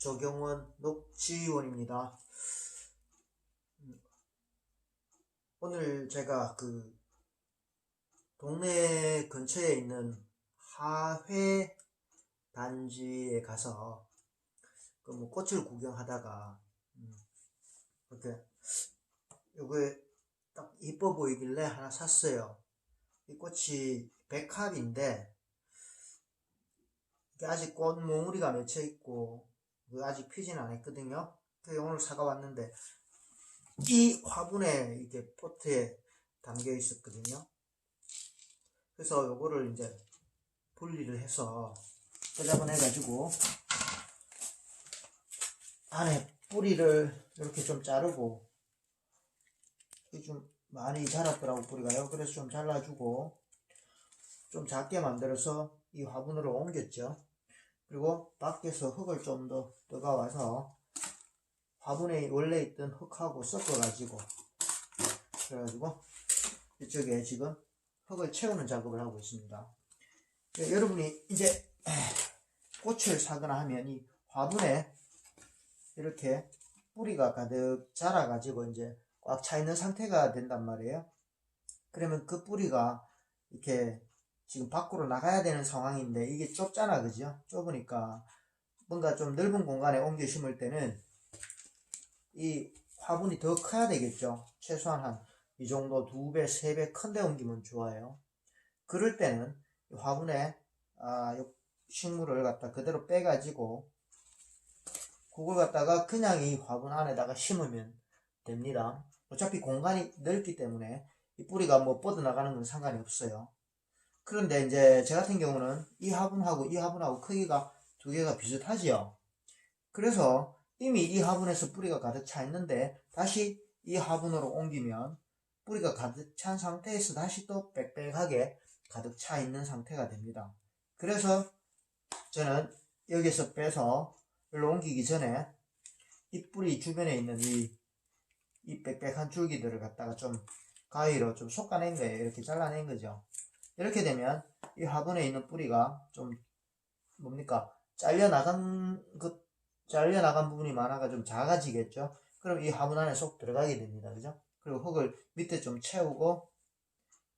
조경원 녹지원입니다. 오늘 제가 그 동네 근처에 있는 하회 단지에 가서 그 뭐 꽃을 구경하다가 음, 이렇게 요게 딱 이뻐 보이길래 하나 샀어요. 이 꽃이 백합인데 아직 꽃 몽우리가 맺혀 있고 그 아직 피진 않았거든요. 그래서 오늘 사가 왔는데 이 화분에 이게 포트에 담겨 있었거든요. 그래서 요거를 이제 분리를 해서 꽂아본 해가지고 안에 뿌리를 이렇게 좀 자르고 좀 많이 자랐더라고 뿌리가요. 그래서 좀 잘라주고 좀 작게 만들어서 이 화분으로 옮겼죠. 그리고 밖에서 흙을 좀더 떠가와서 화분에 원래 있던 흙하고 섞어가지고 그래가지고 이쪽에 지금 흙을 채우는 작업을 하고 있습니다. 예, 여러분이 이제 꽃을 사거나 하면 이 화분에 이렇게 뿌리가 가득 자라가지고 이제 꽉 차 있는 상태가 된단 말이에요. 그러면 그 뿌리가 이렇게 지금 밖으로 나가야 되는 상황인데 이게 좁잖아 그죠? 좁으니까 뭔가 좀 넓은 공간에 옮겨 심을 때는 이 화분이 더 커야 되겠죠? 최소한 한 이 정도 두 배 세 배 큰 데 옮기면 좋아요. 그럴 때는 이 화분에 아, 요 식물을 갖다 그대로 빼가지고 그걸 갖다가 그냥 이 화분 안에다가 심으면 됩니다. 어차피 공간이 넓기 때문에 이 뿌리가 뭐 뻗어나가는 건 상관이 없어요 그런데 이제 저 같은 경우는 이 화분하고 이 화분하고 크기가 두 개가 비슷하지요. 그래서 이미 이 화분에서 뿌리가 가득 차 있는데 다시 이 화분으로 옮기면 뿌리가 가득 찬 상태에서 다시 또 빽빽하게 가득 차 있는 상태가 됩니다. 그래서 저는 여기서 빼서 일로 옮기기 전에 이 뿌리 주변에 있는 이, 이 빽빽한 줄기들을 갖다가 좀 가위로 좀 솎아낸 거예요. 이렇게 잘라낸 거죠. 이렇게 되면 이 화분에 있는 뿌리가 좀 뭡니까 잘려 나간 그 잘려 나간 부분이 많아가 좀 작아지겠죠. 그럼 이 화분 안에 쏙 들어가게 됩니다. 그죠? 그리고 흙을 밑에 좀 채우고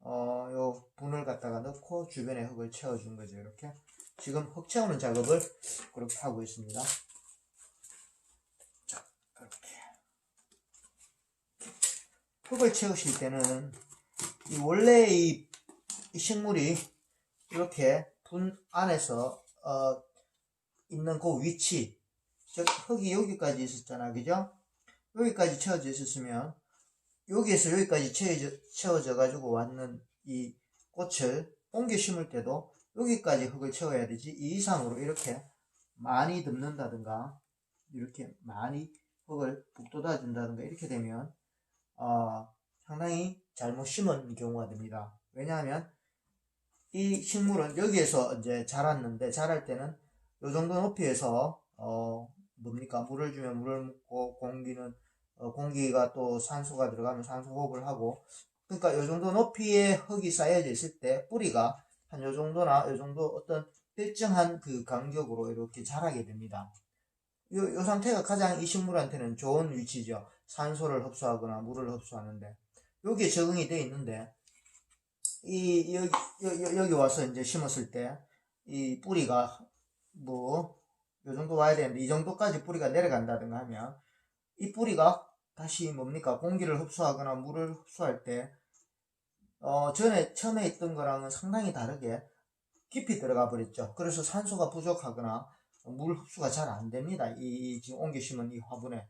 어요 분을 갖다가 넣고 주변에 흙을 채워준 거죠. 이렇게 지금 흙 채우는 작업을 그렇게 하고 있습니다. 자 그렇게 흙을 채우실 때는 이 원래 이, 이 식물이 이렇게 분 안에서 어, 있는 그 위치 즉 흙이 여기까지 있었잖아. 그죠? 여기까지 채워져 있었으면 여기에서 여기까지 채워져, 채워져 가지고 왔는 이 꽃을 옮겨 심을 때도 여기까지 흙을 채워야 되지. 이 이상으로 이렇게 많이 덮는다든가 이렇게 많이 흙을 북돋아 준다든가 이렇게 되면 어, 상당히 잘못 심은 경우가 됩니다. 왜냐하면 이 식물은 여기에서 이제 자랐는데 자랄 때는 요 정도 높이에서 어 뭡니까 물을 주면 물을 먹고 공기는 어, 공기가 또 산소가 들어가면 산소 호흡을 하고 그러니까 요 정도 높이의 흙이 쌓여져 있을 때 뿌리가 한 요 정도나 요 정도 어떤 일정한 그 간격으로 이렇게 자라게 됩니다. 요, 요 상태가 가장 이 식물한테는 좋은 위치죠. 산소를 흡수하거나 물을 흡수하는데 여기에 적응이 돼 있는데 이 여기, 여기, 와서 이제 심었을 때 이 뿌리가 뭐 요 정도 와야 되는데 이 정도까지 뿌리가 내려간다든가 하면 이 뿌리가 다시 뭡니까 공기를 흡수하거나 물을 흡수할 때 어, 전에 처음에 있던 거랑은 상당히 다르게 깊이 들어가 버렸죠. 그래서 산소가 부족하거나 물 흡수가 잘 안 됩니다. 이, 이 지금 옮겨 심은 이 화분에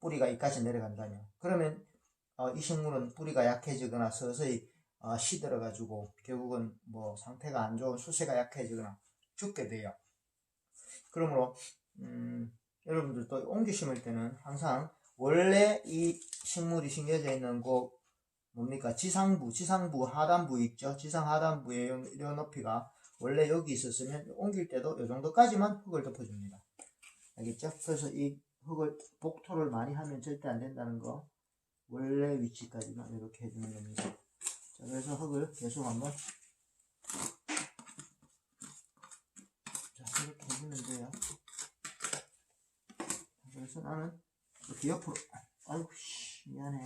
뿌리가 이까지 내려간다면 그러면 어, 이 식물은 뿌리가 약해지거나 서서히 어, 시들어 가지고 결국은 뭐 상태가 안 좋은 수세가 약해지거나 죽게 돼요. 그러므로 음, 여러분들도 옮겨 심을 때는 항상 원래 이 식물이 심겨져 있는 곳 뭡니까? 지상부 지상부 하단부 있죠? 지상 하단부의 요, 요 높이가 원래 여기 있었으면 옮길 때도 이 정도까지만 흙을 덮어줍니다. 알겠죠? 그래서 이 흙을 복토를 많이 하면 절대 안 된다는 거 원래 위치까지만 이렇게 해주면 됩니다 자 그래서 흙을 계속 한번. 자 이렇게 해주면 돼요. 그래서 나는 이렇게 옆으로 아이고 씨 미안해.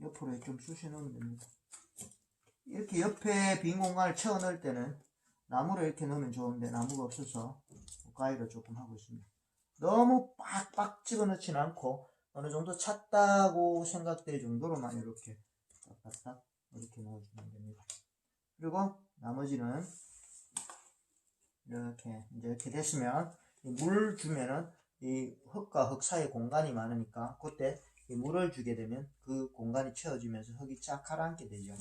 옆으로 좀 쑤셔 넣으면 됩니다. 이렇게 옆에 빈 공간을 채워 넣을 때는 나무를 이렇게 넣으면 좋은데 나무가 없어서 가위로 조금 하고 있습니다. 너무 빡빡 집어넣지는 않고 어느 정도 찼다고 생각될 정도로만 이렇게 딱딱딱 이렇게 넣어주면 됩니다 그리고 나머지는 이렇게 이제 이렇게 됐으면 이물 주면은 이 흙과 흙 사이에 공간이 많으니까 그때 이 물을 주게 되면 그 공간이 채워지면서 흙이 쫙 가라앉게 되죠.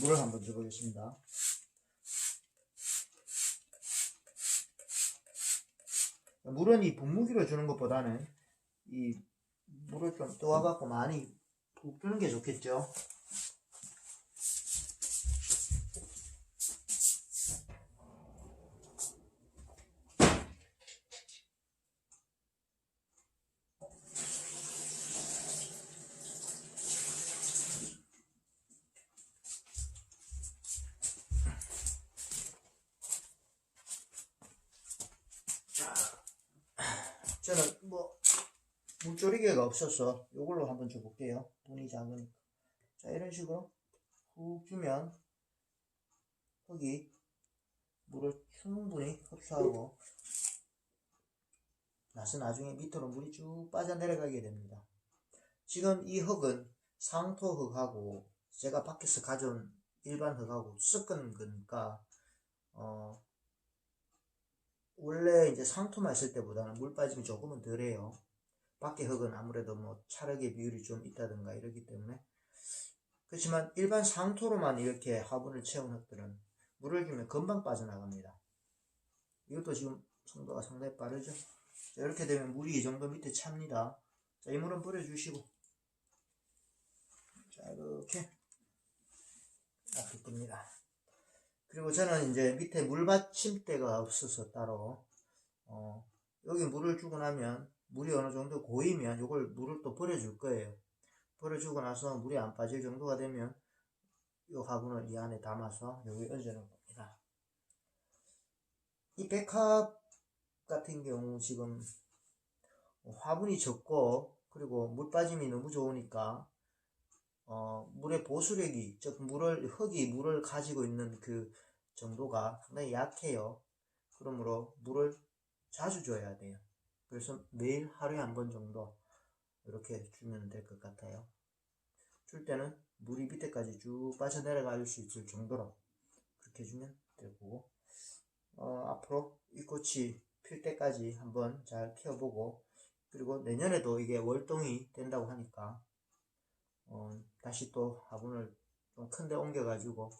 물을 한번 줘보겠습니다. 물은 이 분무기로 주는 것보다는 이 물을 좀 떠와갖고 많이 붓주는게 좋겠죠. 저는 뭐 물조리개가 없어서 이걸로 한번 줘볼게요. 분이 작으니까. 자 이런 식으로 훅 주면 흙이 물을 충분히 흡수하고 나서 나중에 밑으로 물이 쭉 빠져내려가게 됩니다. 지금 이 흙은 상토 흙하고 제가 밖에서 가져온 일반 흙하고 섞은 거니까 어 원래 이제 상토만 있을 때보다는 물 빠짐이 조금은 덜해요. 밖에 흙은 아무래도 뭐 찰흙의 비율이 좀 있다든가 이러기 때문에 그렇지만 일반 상토로만 이렇게 화분을 채운 흙들은 물을 주면 금방 빠져나갑니다. 이것도 지금 성도가 상당히 빠르죠. 자, 이렇게 되면 물이 이 정도 밑에 찹니다. 자, 이 물은 뿌려주시고 자 이렇게 놔둘 겁니다. 그리고 저는 이제 밑에 물 받침대가 없어서 따로 어, 여기 물을 주고 나면 물이 어느 정도 고이면 이걸 물을 또 버려줄 거예요. 버려주고 나서 물이 안 빠질 정도가 되면 이 화분을 이 안에 담아서 여기 얹어놓은 겁니다. 이 백합 같은 경우 지금 화분이 적고 그리고 물 빠짐이 너무 좋으니까 어, 물의 보수력이 즉 물을 흙이 물을 가지고 있는 그 정도가 상당히 약해요. 그러므로 물을 자주 줘야 돼요. 그래서 매일 하루에 한 번 정도 이렇게 주면 될 것 같아요. 줄 때는 물이 밑에까지 쭉 빠져내려갈 수 있을 정도로 그렇게 주면 되고 어, 앞으로 이 꽃이 필 때까지 한번 잘 키워보고 그리고 내년에도 이게 월동이 된다고 하니까 어, 다시 또 화분을 좀 큰데 옮겨가지고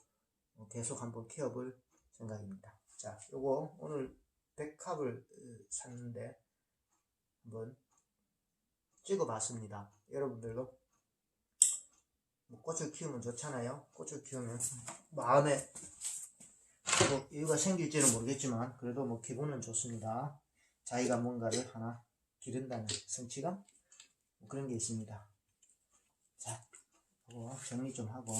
어, 계속 한번 키워볼 생각입니다. 자, 요거 오늘 백합을 으, 샀는데 한번 찍어봤습니다. 여러분들도 뭐 꽃을 키우면 좋잖아요. 꽃을 키우면 마음에 뭐 이유가 생길지는 모르겠지만 그래도 뭐 기분은 좋습니다. 자기가 뭔가를 하나 기른다는 성취감 뭐 그런 게 있습니다. 자, 정리 좀 하고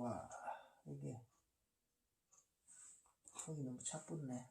와 이게 흙이 너무 차붙네